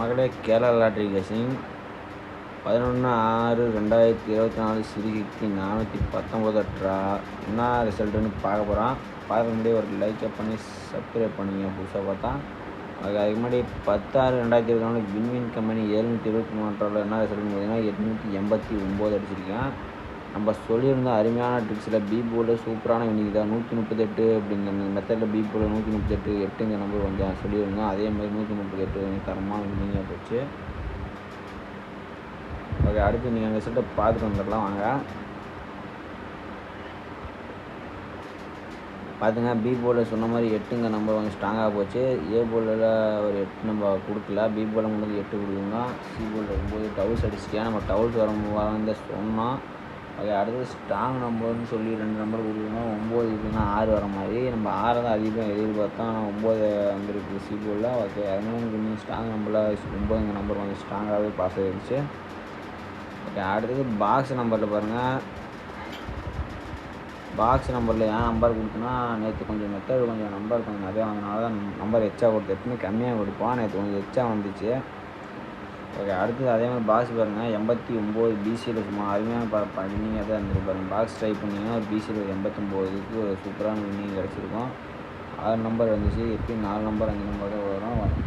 மகளிர் கேரளா லாட்டரி கேசிங் பதினொன்று ஆறு ரெண்டாயிரத்தி இருபத்தி நாலு சிறுகிக்கு நானூற்றி பத்தொம்போது ட்ரா. என்ன ரிசல்ட்டுன்னு பார்க்க போகிறோம் பார்க்க முன்னாடி ஒரு லைக்கை பண்ணி சப்ஸ்கிரைப் பண்ணிங்க. புதுசாக பார்த்தா. அது அதுக்கு முன்னாடி பத்தாறு ரெண்டாயிரத்தி இருபத்தி நாலு வின்வின் கம்பெனி எழுநூற்றி இருபத்தி மூணு ட்ராவில் என்ன ரிசல்ட்னு பார்த்தீங்கன்னா எட்நூற்றி எண்பத்தி ஒம்பது அடிச்சிருக்கேன். நம்ம சொல்லியிருந்தோம் அருமையான ட்ரிக்ஸில் பி சூப்பரான வினிங் தான் நூற்றி முப்பத்தெட்டு அப்படிங்கிற மெத்தடில் பி நூற்றி முப்பத்தெட்டு எட்டுங்க நம்பர் கொஞ்சம் சொல்லியிருந்தோம் அதே மாதிரி நூற்றி முப்பத்தெட்டு தரமாக வினிங்காக போச்சு. ஓகே அடுத்து நீங்கள் அந்த செட்டை பார்த்துட்டு வந்துடலாம். வாங்க. பார்த்துங்க பி போலில் சொன்ன மாதிரி எட்டுங்க நம்பர் கொஞ்சம் ஸ்ட்ராங்காக போச்சு. ஏ போலில் ஒரு எட்டு நம்ம கொடுக்கல. பி போர்டில் மட்டும் எட்டு கொடுக்குங்க சி போலில் ஒம்பது டவுல்ஸ் அடிச்சிட்டேன் நம்ம டவுல்ஸ் வர வந்து சொன்னோம். அது அடுத்தது ஸ்ட்ராங் நம்பர்னு சொல்லி ரெண்டு நம்பர் கொடுக்கணும் ஒம்பது இல்லைன்னா ஆறு வர மாதிரி. நம்ம ஆறை தான் அதிகம் எதிர்பார்த்தோம் ஆனால் ஒம்பது வந்துருக்கு சி ஓகே அதனால கொஞ்சம் ஸ்ட்ராங் நம்பரில் ஒம்பதுங்க நம்பர் கொஞ்சம் ஸ்ட்ராங்காகவே பாஸ் ஆகிடுச்சு ஓகே அடுத்தது பாக்ஸ் நம்பரில் பாருங்கள் பாக்ஸ் நம்பரில் ஏன் நம்பர் கொடுத்தோன்னா நேற்று கொஞ்சம் மெத்தட் கொஞ்சம் நம்பர் கொஞ்சம் நிறையா வந்தனால தான் நம்பர் எச்சா கொடுத்து எப்பவுமே கம்மியாக கொடுப்போம். நேற்று கொஞ்சம் எச்சா வந்துச்சு. ஓகே அடுத்தது அதே மாதிரி பாக்ஸ் பாருங்கள் எண்பத்தி ஒம்பது பிசியில் சும்மா அருமையான ப பண்ணிங்க தான் இருந்துருக்கு பாருங்கள் பாக்ஸ் ட்ரை பண்ணிங்கன்னா ஒரு பிசியில் ஒரு எண்பத்தொம்போதுக்கு ஒரு சூப்பரான வின்னிங் கிடச்சிருக்கும். ஆறு நம்பர் வந்துச்சு. எப்படி நாலு நம்பர் அஞ்சு நம்பர் தான் வரும்.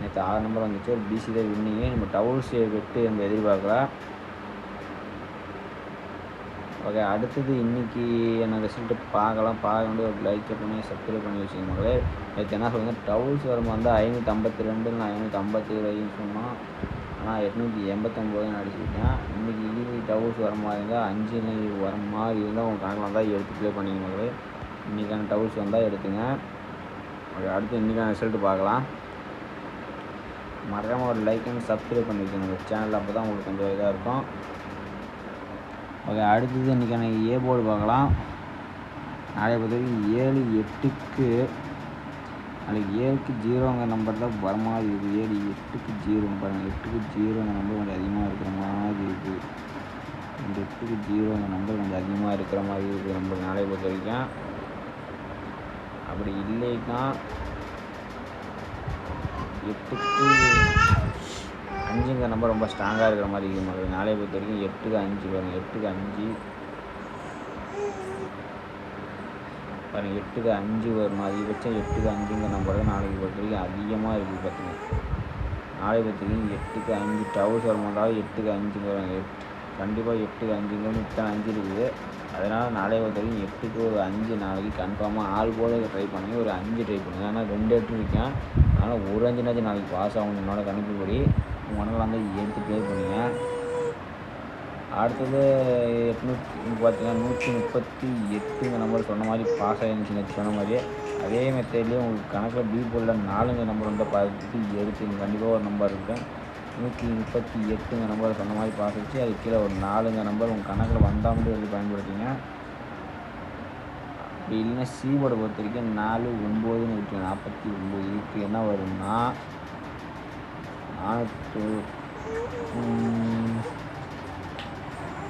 நேற்று ஆறு நம்பர் வந்துச்சு. ஒரு பிசி தான் வின்னிங்கு நம்ம டவுல்ஸ் வெட்டு நம்ம எதிர்பார்க்கலாம். ஓகே அடுத்தது இன்றைக்கி என்ன ரிசல்ட்டு பார்க்கலாம். பார்க்க வேண்டிய ஒரு லைக் பண்ணி சப்ஸ்கிரைப் பண்ணி வச்சுக்கோங்களே நேற்று என்ன சொல்லுங்கள் டவுல்ஸ் வரும்போது வந்து ஐநூற்றி ஐம்பத்தி ரெண்டு நான் ஐநூற்றி ஐம்பத்தி ஏழுன்னு சொன்னோம் ஆனால் எட்நூற்றி எண்பத்தொம்போதுன்னு அடிச்சுக்கிட்டேன். இன்றைக்கி ஈவினிங் டவுல்ஸ் வர மாதிரி இருந்தால் அஞ்சு வர மாதிரி இருந்தால் உங்கள் கணக்கில் வந்தால் எடுத்து ப்ளே பண்ணிக்கோங்களே இன்றைக்கான டவுல்ஸ் வந்தால் எடுத்துங்க. ஓகே அடுத்து இன்றைக்கான ரிசல்ட்டு பார்க்கலாம். மறக்காமல் ஒரு லைக் அண்ட் சப்ஸ்கிரைப் பண்ணி வச்சுக்கோங்க. சேனல் அப்போ தான் உங்களுக்கு கொஞ்சம் இதாக இருக்கும். ஓகே அடுத்தது இன்றைக்கான ஏ போர்டு பார்க்கலாம். நாளைய பொறுத்த வரைக்கும் ஏழு எட்டுக்கு நாளைக்கு ஏழுக்கு ஜீரோங்க நம்பர் தான் வர மாதிரி இருக்குது. ஏழு எட்டுக்கு ஜீரோ பாருங்கள் எட்டுக்கு ஜீரோங்கிற நம்பர் கொஞ்சம் அதிகமாக இருக்கிற மாதிரி இருக்குது. இந்த எட்டுக்கு ஜீரோங்கிற நம்பர் கொஞ்சம் அதிகமாக இருக்கிற மாதிரி இருக்குது நம்ம நாளைய பொறுத்த வரைக்கும் அப்படி இல்லைன்னா எட்டுக்கு அஞ்சுங்கிற நம்பர் ரொம்ப ஸ்ட்ராங்காக இருக்கிற மாதிரி இருக்குது மக்கள் நாளைய பொறுத்த வரைக்கும் எட்டுக்கு அஞ்சு பாருங்கள் எட்டுக்கு அஞ்சு. பாருங்கள் எட்டுக்கு அஞ்சு வரும் அதிகபட்சம் எட்டுக்கு அஞ்சுங்கிற நம்பர் தான் நாளைக்கு பொறுத்த வரைக்கும் அதிகமாக இருக்குது பார்த்தீங்கன்னா நாளை பொறுத்த வரைக்கும் எட்டுக்கு அஞ்சு. டவுஸ் வர எட்டுக்கு அஞ்சு வருவாங்க எட்டு கண்டிப்பாக எட்டுக்கு அஞ்சுங்கன்னு இத்தனை அஞ்சு இருக்குது அதனால் நாளைய பொறுத்த வரைக்கும் எட்டுக்கு ஒரு அஞ்சு நாளைக்கு கன்ஃபார்மாக ஆள் போல ட்ரை பண்ணுங்க. ஒரு அஞ்சு ட்ரை பண்ணுங்கள் ஏன்னா ரெண்டு எட்டு இருக்கேன் அதனால் ஒரு அஞ்சுனாச்சும் நாளைக்கு பாஸ் ஆகும் என்னோட கணிப்புப்படி உங்களால் வந்து எடுத்து ப்ளே பண்ணுங்க? அடுத்தது எட்நூற்றி பார்த்தீங்கன்னா நூற்றி முப்பத்தி எட்டுங்க நம்பர் சொன்ன மாதிரி பாஸ் ஆகிருந்துச்சு நேற்று சொன்ன மாதிரி அதே மெத்தட்லேயே உங்களுக்கு கணக்கில் பி போர்டில் நாலுங்க நம்பர் வந்து பார்த்துட்டு எடுத்து கண்டிப்பாக ஒரு நம்பர் இருக்கும் நூற்றி முப்பத்தி எட்டுங்க நம்பர் சொன்ன மாதிரி பாஸ் ஆச்சு அது கீழே ஒரு நாலுங்க நம்பர் உங்கள் கணக்கில் வந்தால் மட்டும் எடுத்து பயன்படுத்திங்க. அப்படி இல்லைன்னா சீபோர்டை பொறுத்த வரைக்கும் நாலு ஒன்பதுன்னு இருக்குது நாற்பத்தி ஒம்பது இருக்குது என்ன வரும்னா நானூற்று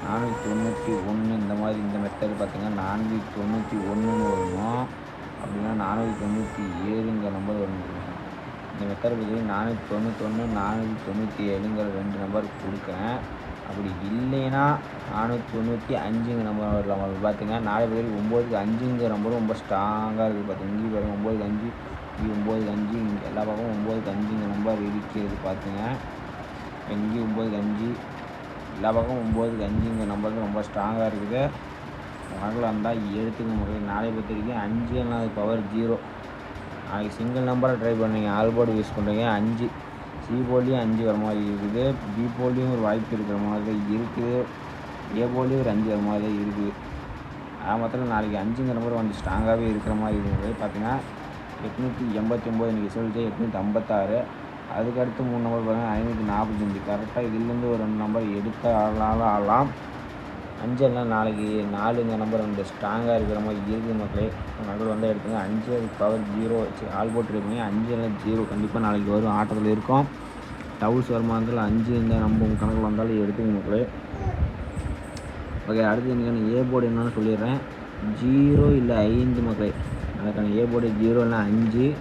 நானூற்றி தொண்ணூற்றி ஒன்று இந்த மாதிரி இந்த மெத்தடு பார்த்திங்கன்னா நானூற்றி தொண்ணூற்றி ஒன்றுன்னு வரணும் அப்படின்னா நானூற்றி தொண்ணூற்றி ஏழுங்கிற நம்பர் வரும். இந்த மெத்தடை பார்த்திங்கன்னா நானூற்றி தொண்ணூற்றொன்று நானூற்றி தொண்ணூற்றி ஏழுங்கிற ரெண்டு நம்பர் கொடுக்குறேன். அப்படி இல்லைன்னா நானூற்றி தொண்ணூற்றி அஞ்சுங்க நம்பர் வரலாம் அப்படி பார்த்தீங்கன்னா நாலு பேர் ஒம்போதுக்கு அஞ்சுங்கிற நம்பரும் ரொம்ப ஸ்ட்ராங்காக இருக்குது. பார்த்தீங்க இங்கே பாருங்கள் ஒம்போதுக்கு அஞ்சு இங்கே ஒம்போதுக்கு அஞ்சு இங்கே எல்லா பக்கமும் ஒம்போதுக்கு அஞ்சுங்க நம்பர் இருக்கிறது பார்த்துங்க. இங்கே ஒம்போதுக்கு அஞ்சு எல்லா பக்கமும் ஒம்போதுக்கு அஞ்சுங்க நம்பர் ரொம்ப ஸ்ட்ராங்காக இருக்குது. கணக்கில் இருந்தால் எடுத்துக்க முடியும் நாளை பொறுத்த வரைக்கும் அஞ்சு அது பவர் ஜீரோ நாளைக்கு சிங்கிள் நம்பரை ட்ரை பண்ணுறீங்க ஆல்போர்டு யூஸ் பண்ணுறீங்க அஞ்சு. சி போலியும் அஞ்சு வர மாதிரி இருக்குது. பி போலியும் ஒரு வாய்ப்பு இருக்கிற மாதிரி தான் இருக்குது. ஏ போலியும் ஒரு அஞ்சு வர மாதிரி தான் இருக்குது. அது மொத்தத்தில் நாளைக்கு அஞ்சுங்கிற மாதிரி கொஞ்சம் ஸ்ட்ராங்காகவே இருக்கிற மாதிரி இருக்குது. பார்த்தீங்கன்னா எட்நூற்றி எண்பத்தி ஒம்பது இன்றைக்கி சொல்லிட்டு எட்நூற்றி ஐம்பத்தாறு. அதுக்கடுத்து மூணு நம்பர் பார்த்தீங்கன்னா ஐநூற்றி நாற்பத்தஞ்சு கரெக்டாக இதுலேருந்து ஒரு ரெண்டு நம்பர் எடுத்து ஆளாலும் ஆடலாம் அஞ்செல்லாம் நாளைக்கு நாலுங்க நம்பர் வந்து ஸ்ட்ராங்காக இருக்கிற மாதிரி இருக்குது மக்களே. நம்பர் வந்தால் எடுத்துங்க. அஞ்சு அதுக்கு பவர் ஜீரோ வச்சு ஆள் போட்டுருக்கீங்க. அஞ்சு இல்லை ஜீரோ கண்டிப்பாக நாளைக்கு வரும். ஆட்டத்தில் இருக்கும். டவுல்ஸ் வருமா இருந்தாலும் அஞ்சு இந்த நம்ம கணக்கில் வந்தாலும் எடுத்துங்க மக்களே. ஓகே அடுத்து எனக்கான ஏ போர்டு என்னன்னு சொல்லிடுறேன். ஜீரோ இல்லை ஐந்து மக்களே. அதுக்கான ஏ போர்டு ஜீரோ இல்லை அஞ்சு.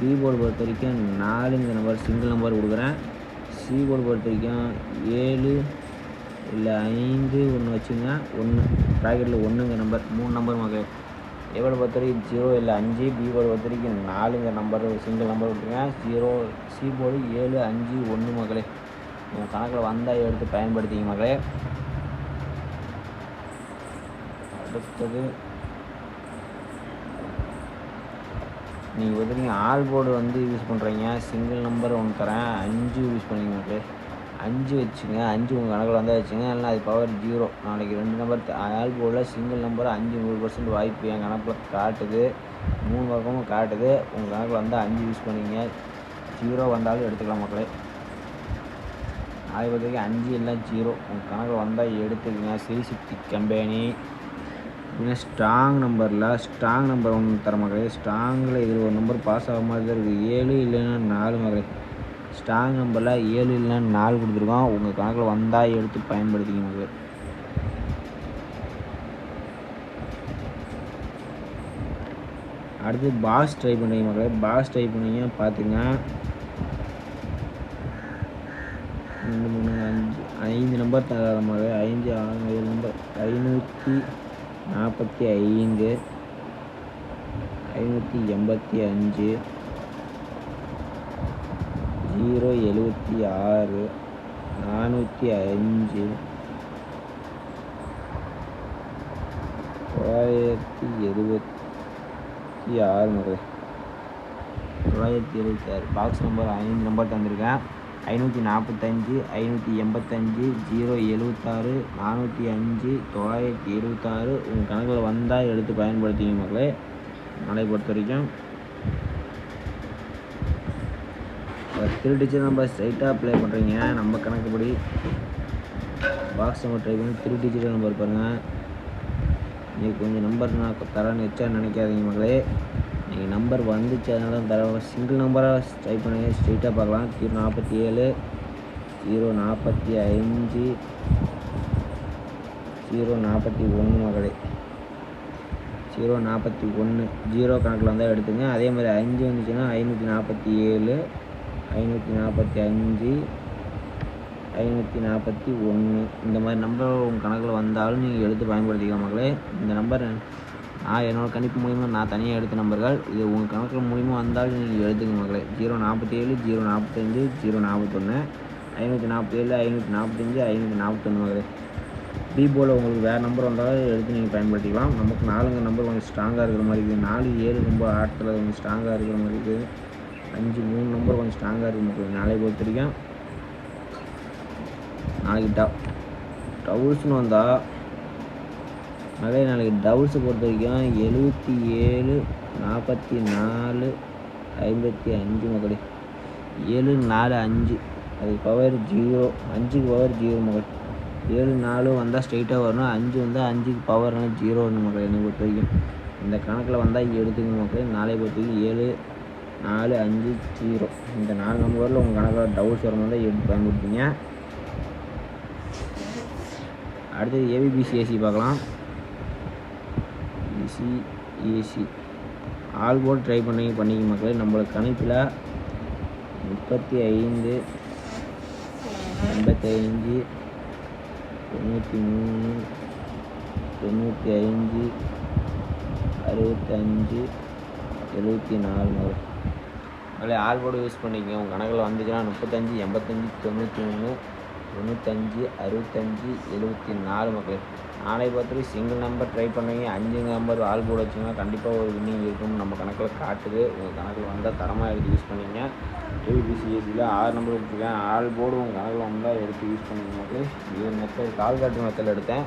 பி போர்டு பொறுத்த வரைக்கும் நாலு இந்த நம்பர் சிங்கிள் நம்பர் கொடுக்குறேன். சி போர்டு பொறுத்த வரைக்கும் ஏழு. இல்லை ஐந்து ஒன்று வச்சுங்க. ஒன்று ப்ராக்கெட்டில் ஒன்றுங்க நம்பர் மூணு நம்பர் மகள் ஏவோட போர்டு பொறுத்த வரைக்கும் ஜீரோ இல்லை அஞ்சு. பி பொறுத்த வரைக்கும் நாலுங்க நம்பர் சிங்கிள் நம்பர் விட்டுருங்க ஜீரோ சி போர்டு ஏழு அஞ்சு ஒன்று மகளே உங்கள் கணக்கில் வந்தால் எடுத்து பயன்படுத்திங்க மகளே அடுத்தது நீங்கள் வந்துருங்க ஆல் போர்டு வந்து யூஸ் பண்ணுறீங்க சிங்கிள் நம்பர் ஒன்று தரேன். அஞ்சு யூஸ் பண்ணிங்க மக்களே. அஞ்சு வச்சுங்க அஞ்சு உங்கள் கணக்கில் வந்தால் வச்சுங்க இல்லைனா அது பவர் ஜீரோ நாளைக்கு ரெண்டு நம்பர் ஆல் போர்டில் சிங்கிள் நம்பர் அஞ்சு நூறு பர்சன்ட் வாய்ப்பு என் கணக்கில் காட்டுது. மூணு பக்கமும் காட்டுது. உங்கள் கணக்கில் வந்தால் அஞ்சு யூஸ் பண்ணிங்க. ஜீரோ வந்தாலும் எடுத்துக்கலாம் மக்களே. நாளைக்கு பொறுத்த வரைக்கும் அஞ்சு இல்லை ஜீரோ உங்கள் கணக்கில் வந்தால் எடுத்துக்கங்க. சிரிசிப்தி கம்பெனி இன்னும் ஸ்ட்ராங் நம்பரில் ஸ்ட்ராங் நம்பர் ஒன்று தர மக்களே. ஸ்ட்ராங்கில் இதில் ஒரு நம்பர் பாஸ் ஆக மாதிரி தான் இருக்குது. ஏழு இல்லைன்னா நாலு மக்களே. ஸ்ட்ராங் நம்பரில் ஏழு இல்லைன்னா நாலு கொடுத்துருக்கோம். உங்கள் கணக்கில் வந்தால் எடுத்து பயன்படுத்திக்க சார் அடுத்து பாஸ் ட்ரை பண்ணுறீங்க மக்களே. பாஸ் ட்ரை பண்ணீங்க பார்த்துங்க ரெண்டு மூணு அஞ்சு ஐந்து நம்பர் தர மாதிரி ஐந்து ஆறு ஏழு நம்பர் ஐநூற்றி நாற்பத்தி ஐந்து. ஐநூற்றி எண்பத்தி அஞ்சு. ஜீரோ எழுபத்தி ஆறு நானூற்றி அஞ்சு தொள்ளாயிரத்தி எழுபத்தி ஆறு முறை. தொள்ளாயிரத்தி எழுபத்தி ஆறு. பாக்ஸ் நம்பர் ஐந்து நம்பர் தந்திருக்கேன். ஐநூற்றி நாற்பத்தஞ்சு ஐநூற்றி எண்பத்தஞ்சு ஜீரோ எழுபத்தாறு நானூற்றி அஞ்சு தொள்ளாயிரத்தி எழுபத்தாறு உங்கள் கணக்கில் வந்தால் எடுத்து பயன்படுத்திங்க மக்களே. நாளை பொறுத்த வரைக்கும் த்ரீ டிஜிட் நம்ம ஸ்ட்ரைட்டாக ப்ளே பண்ணுறீங்க நம்ம கணக்குப்படி பாக்ஸ் நம்பர் ட்ரை பண்ணி த்ரீ நம்பர் பாருங்கள் நீங்கள் கொஞ்சம் நம்பர் நான் தரேன்னு வச்சா நினைக்காதீங்க மக்களே. நீங்கள் நம்பர் வந்துச்சு அதனால தான் தர சிங்கிள் நம்பராக ட்ரை பண்ணுங்க ஸ்ட்ரைட்டாக பார்க்கலாம். ஜீரோ நாற்பத்தி ஏழு ஜீரோ நாற்பத்தி அஞ்சு ஜீரோ நாற்பத்தி ஒன்று மகளே ஜீரோ நாற்பத்தி ஒன்று ஜீரோ கணக்கில் வந்தால் எடுத்துங்க. அதே மாதிரி அஞ்சு வந்துச்சுன்னா ஐநூற்றி நாற்பத்தி ஏழு ஐநூற்றி நாற்பத்தி அஞ்சு ஐநூற்றி நாற்பத்தி ஒன்று. இந்த மாதிரி நம்பர் உங்கள் கணக்கில் வந்தாலும் நீங்கள் எடுத்து பயன்படுத்திக்கலாம் மக்களே. இந்த நம்பர் நான் என்னோடய கணிப்பு மூலிமா நான் தனியாக எடுத்த நம்பர்கள். இது உங்கள் கணக்கில் மூலிமா வந்தாலும் நீங்கள் எடுத்துங்க மக்களே. ஜீரோ நாற்பத்தி ஏழு ஜீரோ நாற்பத்தஞ்சு ஜீரோ நாற்பத்தொன்று ஐநூற்றி நாற்பத்தேழு ஐநூற்றி நாற்பத்தஞ்சு ஐநூற்றி நாற்பத்தொன்று மக்களே. பி உங்களுக்கு வேறு நம்பர் வந்தாலும் எடுத்து நீங்கள் பயன்படுத்திக்கலாம். நமக்கு நாலுங்க நம்பர் கொஞ்சம் ஸ்ட்ராங்காக இருக்கிற மாதிரி இருக்குது. நாலு ஏழு ரொம்ப ஆட்டத்தில் கொஞ்சம் ஸ்ட்ராங்காக இருக்கிற மாதிரி இருக்குது. அஞ்சு மூணு நம்பர் கொஞ்சம் ஸ்ட்ராங்காக இருக்கு நாளைக்கு பொறுத்த வரைக்கும் நாளைக்கு ட டவுல்ஸ்னு வந்தால் நிறைய நாளைக்கு டவுல்ஸை பொறுத்த வரைக்கும் எழுபத்தி ஏழு நாற்பத்தி நாலு ஐம்பத்தி அஞ்சு மக்களே ஏழு நாலு அஞ்சு. அது பவர் ஜீரோ அஞ்சுக்கு பவர் ஜீரோ மக்கள் ஏழு நாலு வந்தால் ஸ்ட்ரெயிட்டாக வரணும். அஞ்சு வந்தால் அஞ்சுக்கு பவர் ஜீரோ வரணும் மக்கள் என்னை பொறுத்த வரைக்கும் இந்த கணக்கில் வந்தால் எடுத்துக்கணும் மக்கள் நாளை பொறுத்த வரைக்கும் ஏழு நாலு அஞ்சு ஜீரோ. இந்த நாலு நம்பரில் உங்கள் கணக்கில் டவுட்ஸ் வரும்போது தான் எடுத்து பயன்படுத்திங்க அடுத்தது ஏபிபிசிஎஸ்சி பார்க்கலாம். AC AC all board try பண்ணி பண்ணிக்க மக்களே நம்மளுக்கு கணக்கில் முப்பத்தி ஐந்து எண்பத்தைந்து தொண்ணூற்றி மூணு தொண்ணூற்றி அஞ்சு அறுபத்தஞ்சு எழுபத்தி நாலு அதில் ஆல் யூஸ் பண்ணிக்கங்க. உங்கள் கணக்கில் வந்துச்சுன்னா முப்பத்தஞ்சு எண்பத்தஞ்சு தொண்ணூற்றி மூணு தொண்ணூத்தஞ்சு அறுபத்தஞ்சு எழுபத்தி நாலு மக்கள். நாளை பார்த்துட்டு சிங்கிள் நம்பர் ட்ரை பண்ணுவீங்க அஞ்சு நம்பர் ஆல் போட வச்சிங்கன்னா கண்டிப்பாக ஒரு வின்னிங் இருக்கும் நம்ம கணக்கில் காட்டுது. உங்கள் கணக்கில் வந்தால் தரமாக எடுத்து யூஸ் பண்ணிங்க ஏபிசிஎஸ்சியில் ஆறு நம்பர் கொடுத்துருக்கேன். ஆல் போர்டு உங்கள் கணக்கில் வந்தால் எடுத்து யூஸ் பண்ணிங்க இது மெத்தட் கால் காட்டு மெத்தட் எடுத்தேன்.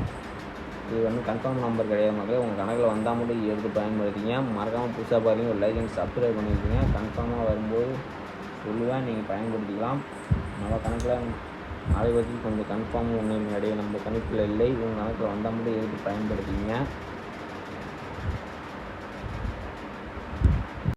இது வந்து கன்ஃபார்ம் நம்பர் கிடையாது மக்களே. உங்கள் கணக்கில் வந்தால் மட்டும் எடுத்து பயன்படுத்திங்க மறக்காமல் புதுசாக பாருங்கள் ஒரு லைக் அண்ட் சப்ஸ்கிரைப் பண்ணிக்கோங்க. கன்ஃபார்மாக வரும்போது சொல்லுவேன் நீங்கள் பயன்படுத்திக்கலாம். நம்ம கணக்கில் நாளை பற்றி கொஞ்சம் கன்ஃபார்ம் ஒன்று கிடையாது. நம்ம கணக்கில் இல்லை. உங்கள் கணக்கில் வந்தால் மட்டும் எடுத்து பயன்படுத்திங்க